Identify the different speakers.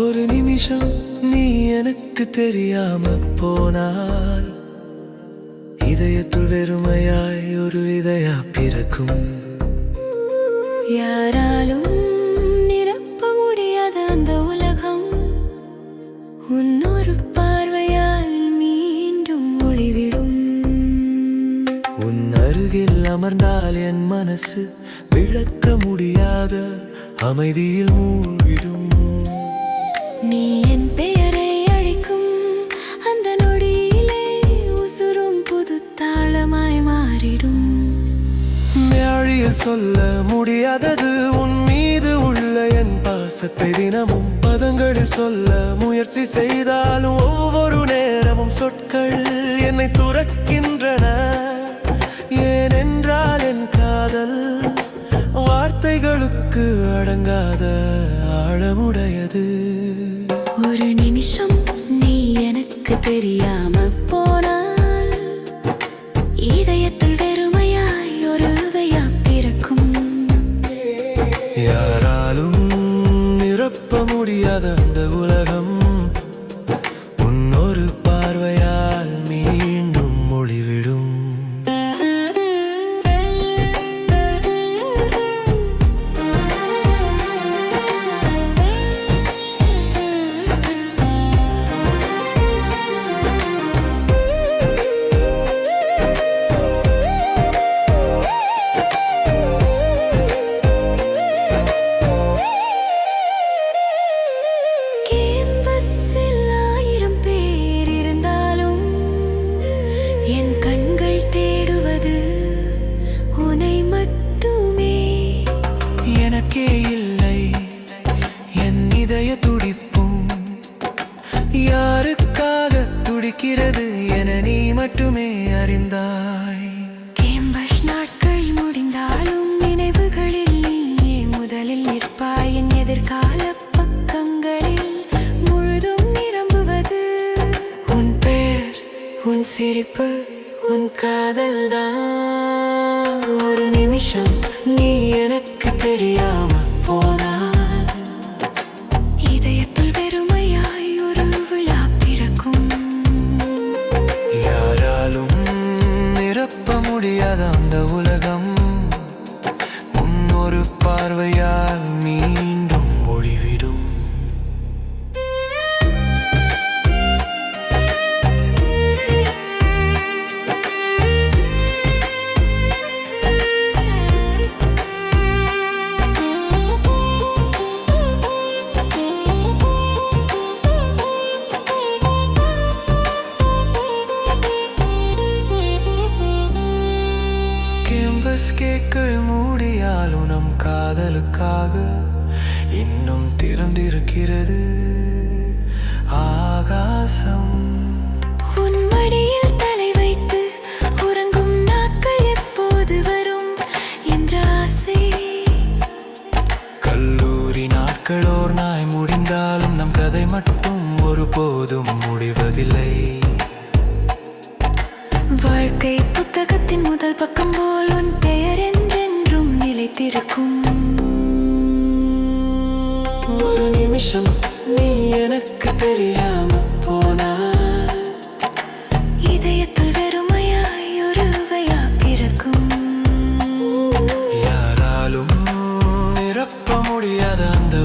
Speaker 1: ஒரு நிமிஷம் நீ எனக்கு தெரியாம போனால் இதயத்துள் வெறுமையாய் ஒரு இதயா பிறக்கும்.
Speaker 2: யாராலும் நிரப்ப முடியாத அந்த உலகம் உன்னொரு பார்வையால் மீண்டும் ஒளிவிடும்.
Speaker 1: உன் அருகில் அமர்ந்தால் என் மனசு விளக்க முடியாத அமைதியில் மூழ்கிடும். வார்த்தையில் சொல்ல முடியாதது உன் மீது உள்ள என் பாசத்தை தினமும் பதங்களில் சொல்ல முயற்சி செய்தாலும் ஒவ்வொரு நேரமும் சொற்கள் என்னை துறக்கின்றன. ஏனென்றால் என் காதல் வார்த்தைகளுக்கு அடங்காத ஆழமுடையது.
Speaker 2: ஒரு நிமிஷம் நீ எனக்கு தெரியாம
Speaker 1: போ. அந்த உலகம்.
Speaker 2: கண்கள் தேடுவது உன்னை மட்டுமே.
Speaker 1: எனக்கே இல்லை என் இதய துடிப்பும். யாருக்காக துடிக்கிறது என நீ மட்டுமே அறிந்தாய்.
Speaker 2: கேம்பஸ் நாட்கள் முடிந்தாலும் நினைவுகளில் நீயே முதலில் நிற்பாய். என் எதிர்கால பக்கங்களில் முழுதும் நிரம்புவது.
Speaker 1: உன் பேர் உன் சிரிப்பு உன் காதல் தான் ஒரு நிமிஷம் நீ எனக்கு தெரியாம போனால்.
Speaker 2: இதயத்துள் வெறுமையாய் ஒரு விழா பிறக்கும்.
Speaker 1: யாராலும் நிரப்ப முடியாத அந்த உலகம். காதலுக்காக இன்னும் திறந்திருக்கிறது ஆகாசம்.
Speaker 2: உன் மடியில் தலை வைத்து உறங்கும் நாட்கள் எப்போது வரும் என்ற ஆசை.
Speaker 1: கல்லூரி நாட்களோர் நாய் முடிந்தாலும் நம் கதை மட்டும் ஒருபோதும் முடிவதில்லை.
Speaker 2: வாழ்க்கை புத்தகத்தின் முதல் பக்கம் போல் உன் பெயர்
Speaker 1: நிமிஷம் நீ எனக்கு தெரியாம போனா. இதயத்தில் வெறுமையாய் ஒருவையா பிறக்கும் யாராலும் நிரப்ப முடியாத அந்த